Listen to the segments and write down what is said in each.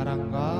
사랑과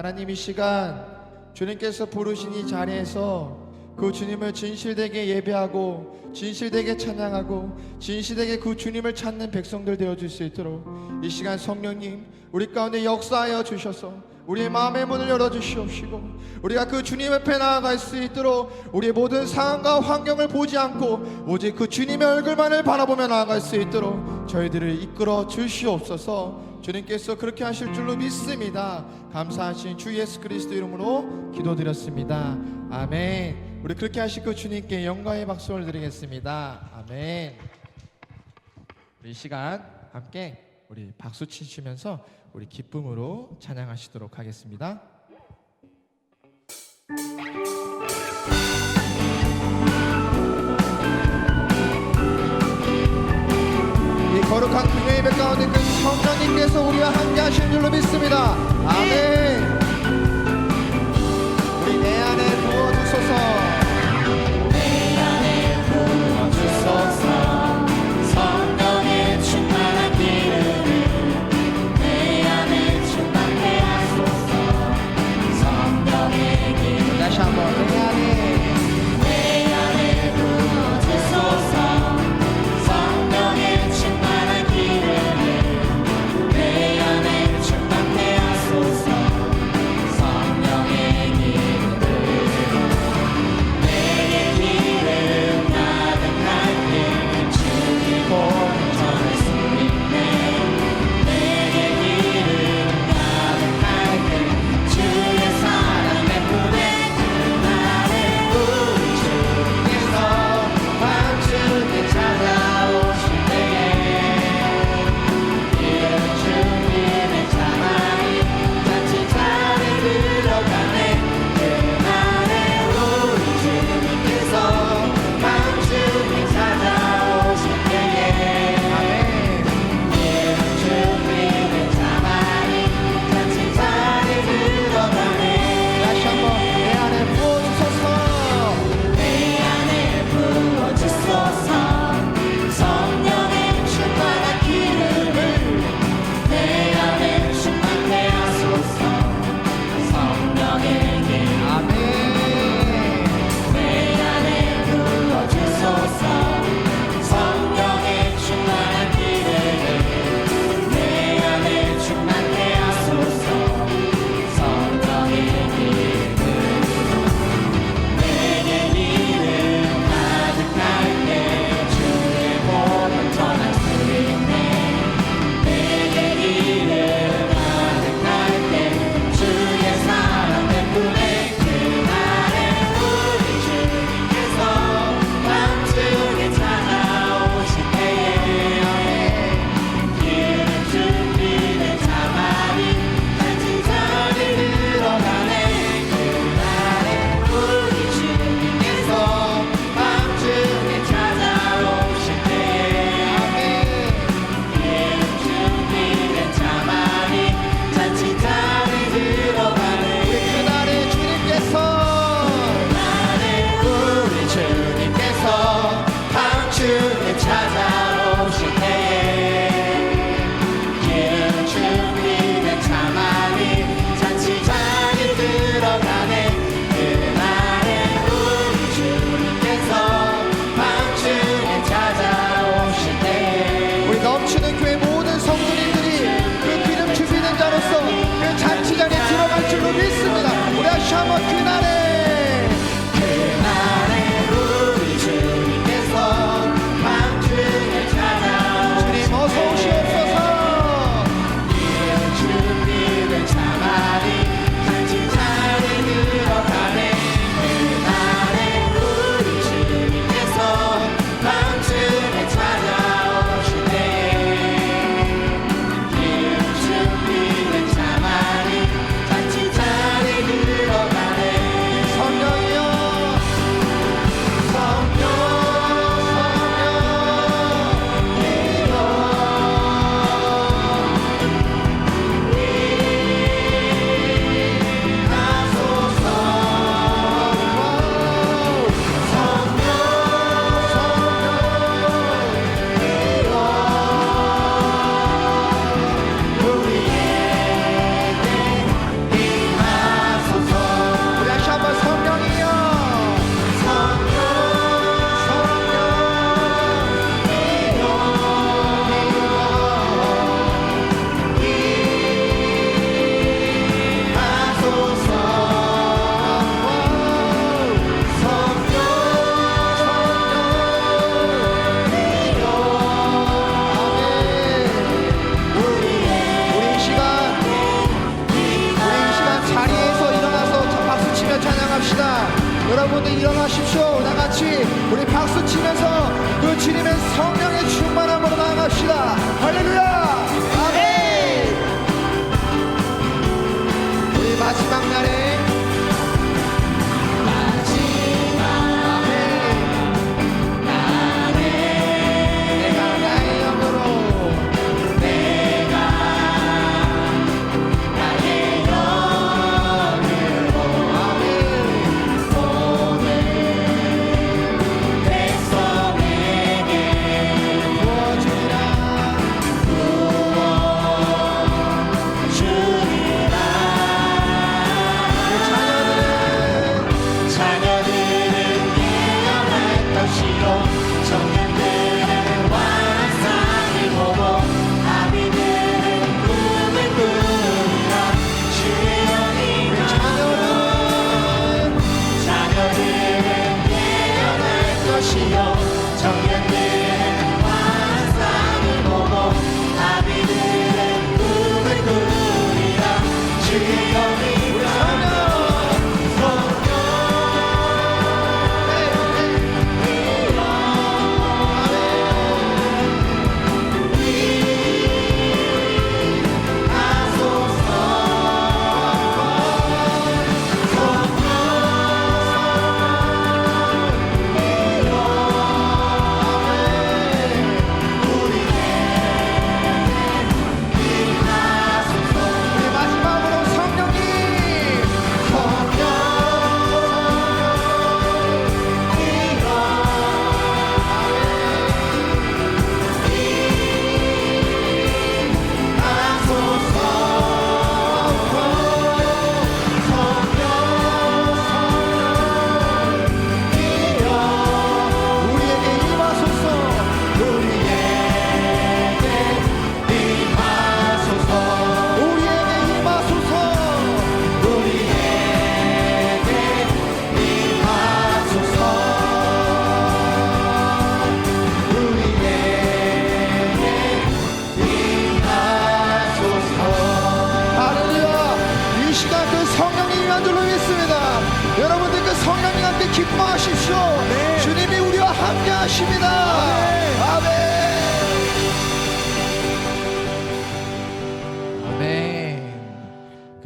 하나님 이 시간 주님께서 부르신 이 자리에서 그 주님을 진실되게 예배하고 진실되게 찬양하고 진실되게 그 주님을 찾는 백성들 되어 줄 수 있도록 이 시간 성령님 우리 가운데 역사하여 주셔서 우리의 마음의 문을 열어 주시옵시고 우리가 그 주님 앞에 나아갈 수 있도록 우리의 모든 상황과 환경을 보지 않고 오직 그 주님의 얼굴만을 바라보며 나아갈 수 있도록 저희들을 이끌어 주시옵소서 주님께서 그렇게 하실 줄로 믿습니다. 감사하신 주 예수 그리스도 이름으로 기도드렸습니다. 아멘. 우리 그렇게 그 주님께 영광의 박수를 드리겠습니다. 아멘. 이 시간 함께 우리 박수 치시면서 우리 기쁨으로 찬양하시도록 하겠습니다. 이 거룩한 금요 예배 가운데 그 성령님께서 우리와 함께 하실 줄로 믿습니다. 아멘. 우리 내 안에 부어주소서. 주소서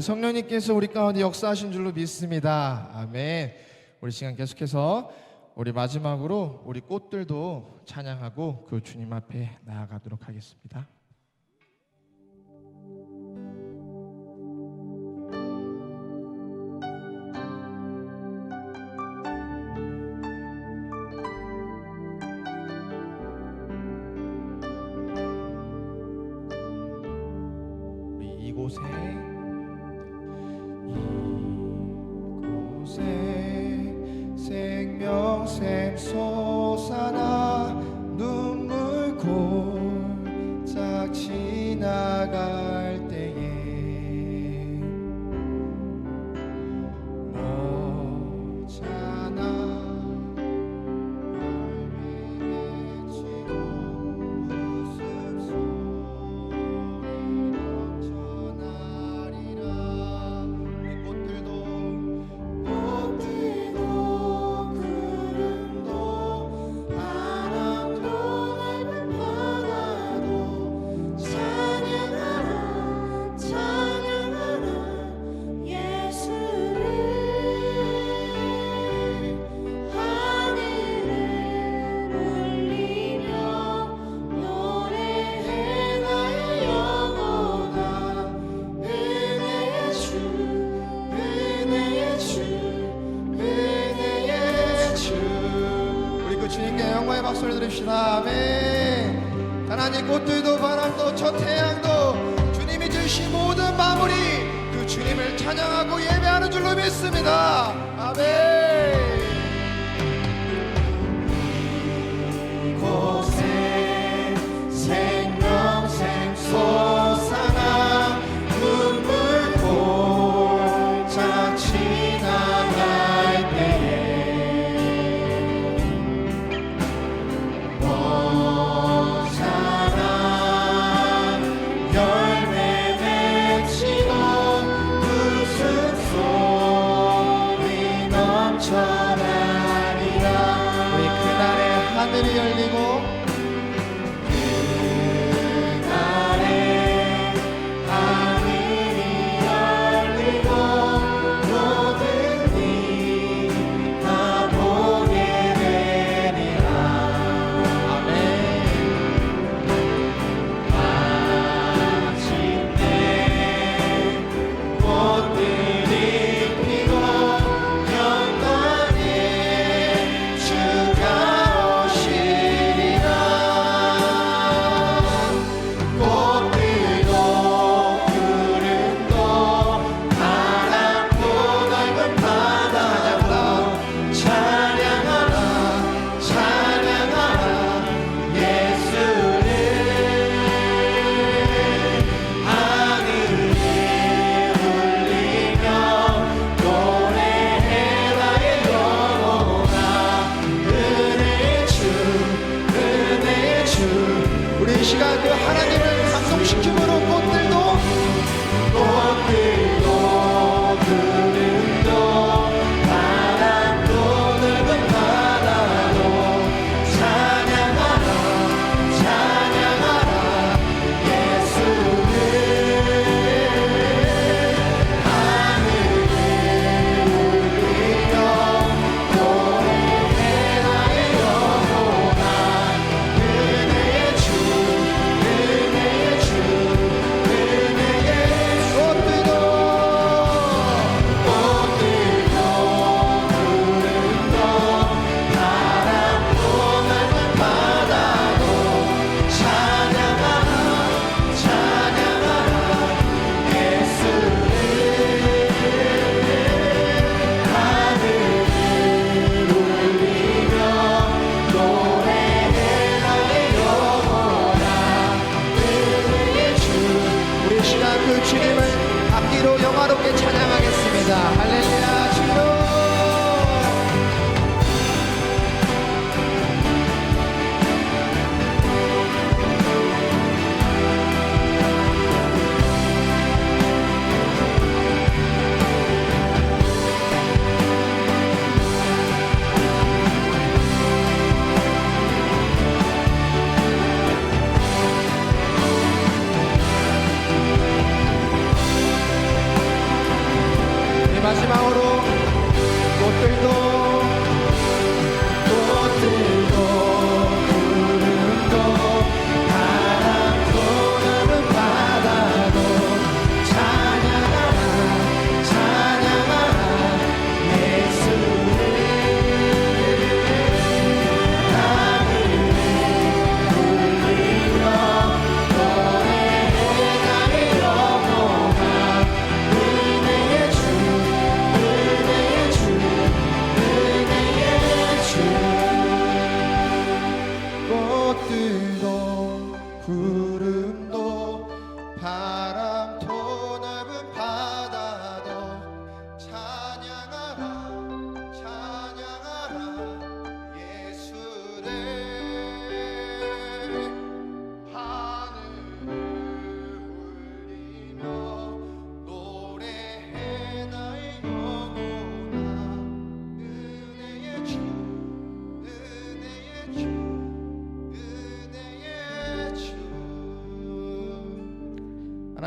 그 성령님께서 우리 가운데 역사하신 줄로 믿습니다. 아멘. 우리 시간 계속해서 우리 마지막으로 우리 꽃들도 찬양하고 그 주님 앞에 나아가도록 하겠습니다. 이곳에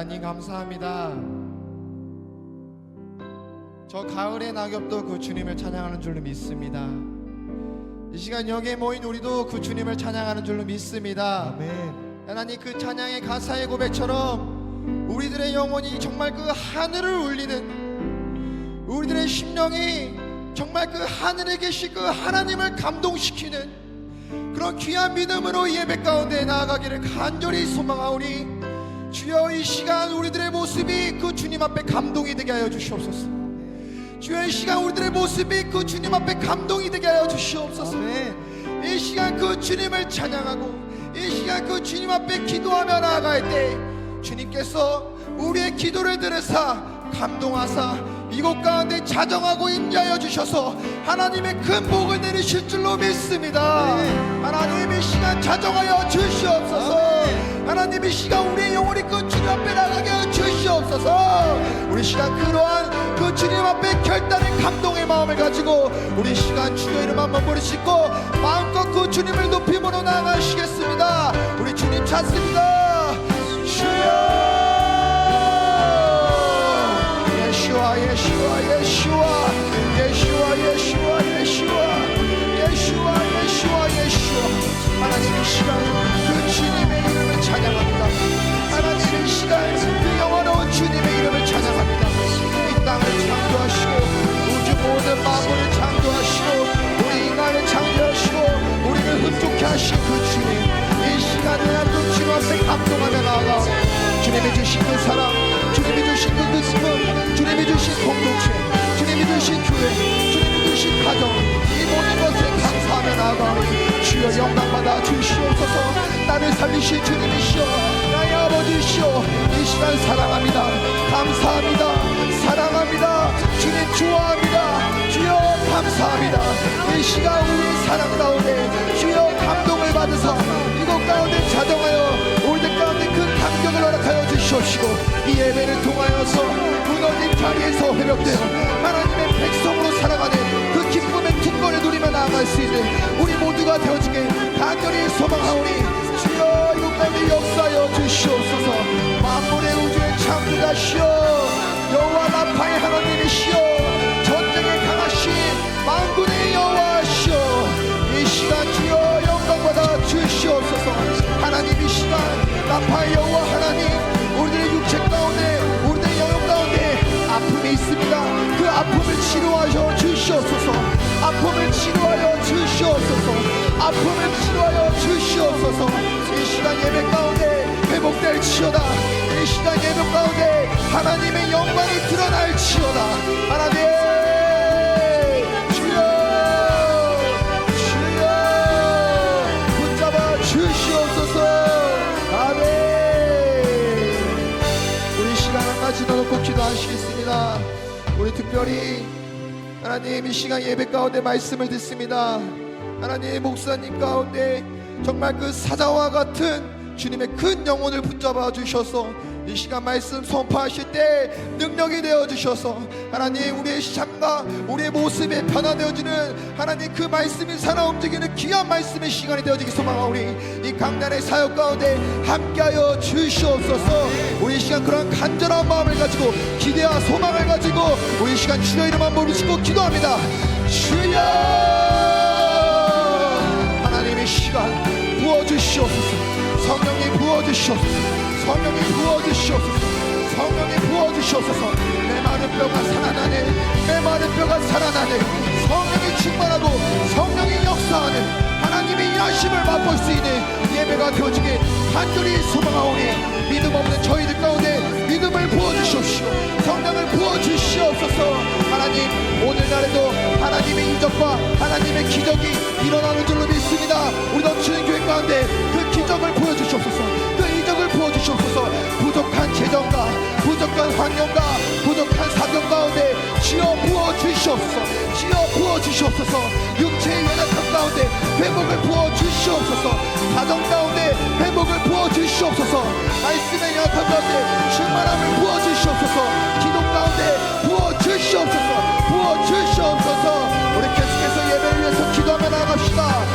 하나님 감사합니다. 저 가을의 낙엽도 그 주님을 찬양하는 줄로 믿습니다. 이 시간 여기에 모인 우리도 그 주님을 찬양하는 줄로 믿습니다. 아멘. 하나님 그 찬양의 가사의 고백처럼 우리들의 영혼이 정말 그 하늘을 울리는 우리들의 심령이 정말 그 하늘에 계신 그 하나님을 감동시키는 그런 귀한 믿음으로 예배 가운데 나아가기를 간절히 소망하오니 주여 이 시간 우리들의 모습이 그 주님 앞에 감동이 되게 하여 주시옵소서 주여 이 시간 우리들의 모습이 그 주님 앞에 감동이 되게 하여 주시옵소서 아멘. 이 시간 그 주님을 찬양하고 이 시간 그 주님 앞에 기도하며 나아갈 때 주님께서 우리의 기도를 들으사 감동하사 이곳 가운데 자정하고 인자하여 주셔서 하나님의 큰 복을 내리실 줄로 믿습니다 아멘. 하나님 이 시간 자정하여 주시옵소서 아멘. 하나님 이 시간 우리의 영혼이 그 주님 앞에 나가게 하여 주시옵소서. 우리 시간 그러한 그 주님 앞에 결단의 감동의 마음을 가지고 우리 시간 주의 이름 한번 부르시고 마음껏 그 주님을 높임으로 나아가시겠습니다. 우리 주님 찾습니다. 주여! 예수와 예수와 예수와 예수와 예수와 예수와 예수와 예수와 예수와. 하나님 이 시간 그 이름을 찬양합니다. 하나님 이 시간 그 영원한 주님의 이름을 찬양합니다. 이 땅을 창조하시고 우주 모든 만물을 창조하시고 우리 인간을 창조하시고 우리를 흡족케 하신 그 주님 이 시간에 그 주님 앞에 감동하며 나아가 주님이 주신 그 사랑 주님이 주신 그 기쁨 주님이 주신 공동체 주님이 주신 교회 주님이 주신 가정 이 모든 것에 감사하며 나아가 주여 영광받아 주시옵소서. 나를 살리신 주님이시여. 나의 아버지시여 이 시간 사랑합니다. 감사합니다. 사랑합니다. 주님 좋아합니다. 주여 감사합니다. 이 시간 우리 사랑 가운데 주여 감동을 받으사 이곳 가운데 자정하여 우리들 가운데 그 감격을 허락하여 주시옵시고 이 예배를 통하여서 무너진 자리에서 회복되어 하나님의 백성으로 살아가는 누리며 나아갈 수 있는 우리 모두가 되어지길 간절히 소망하오니 주여 이곳 가운데 역사하여 주시옵소서. 만물의 우주의 창조자시여 여호와 라파의 하나님이시여 전쟁에 강하신 만군의 여호와시여 이 시간 주여 영광받아 주시옵소서. 하나님 이 시간 라파의 여호와 하나님 우리들의 육체 가운데 우리들의 영역 가운데 아픔이 있습니다. 그 아픔을 치료하여 주시옵소서 주시옵소서 이 시간 예배 가운데 회복될지어다. 이 시간 예배 가운데 하나님의 영광이 드러날지어다. 하나님! 주여! 주여! 붙잡아 주시옵소서. 아멘! 우리 시간은 가지 넣어놓고 기도하시겠습니다. 우리 특별히 하나님 이 시간 예배 가운데 말씀을 듣습니다. 하나님 목사님 가운데 정말 그 사자와 같은 주님의 큰 영혼을 붙잡아 주셔서 이 시간 말씀 선포하실 때 능력이 되어 주셔서 하나님 우리의 삶과 우리의 모습에 변화되어지는 하나님 그 말씀이 살아 움직이는 귀한 말씀의 시간이 되어지기 소망하오니 이 강단의 사역 가운데 함께하여 주시옵소서. 우리 이 시간 그런 간절한 마음을 가지고 기대와 소망을 가지고 우리 이 시간 주여 이름만 부르시고 기도합니다. 주여 시간 부어주시옵소서. 성령님 부어주시옵소서. 성령님 부어주시옵소서. 성령님 부어주시옵소서. 내 마른 뼈가 살아나네. 내 마른 뼈가 살아나네. 성령이 충만하고 성령이 역사하는 하나님의 일하심을 맛볼 수 있는 예배가 되어지길 간절히 소망하오니 믿음 없는 저희들 가운데 믿음을 부어주시옵시오. 성령을 부어주시옵소서. 하나님 날에도 하나님의 이적과 하나님의 기적이 일어나는 줄로 믿습니다. 우리 넘치는 교회 가운데 그 기적을 보여주시옵소서. 그 이적을 부어주시옵소서. 부족한 재정과 부족한 환경과 부족한 사정 가운데 지어 부어 주시옵소서. 지어 부어 주시옵소서. 육체의 연약함 가운데 회복을 부어 주시옵소서. 사정 가운데 회복을 부어 주시옵소서. 말씀의 연약함 가운데 충만함을 부어 주시옵소서. 기도 가운데 부어 주시옵소서. 부어 주시옵소서. 우리 계속해서 예배를 위해서 기도하며 나갑시다.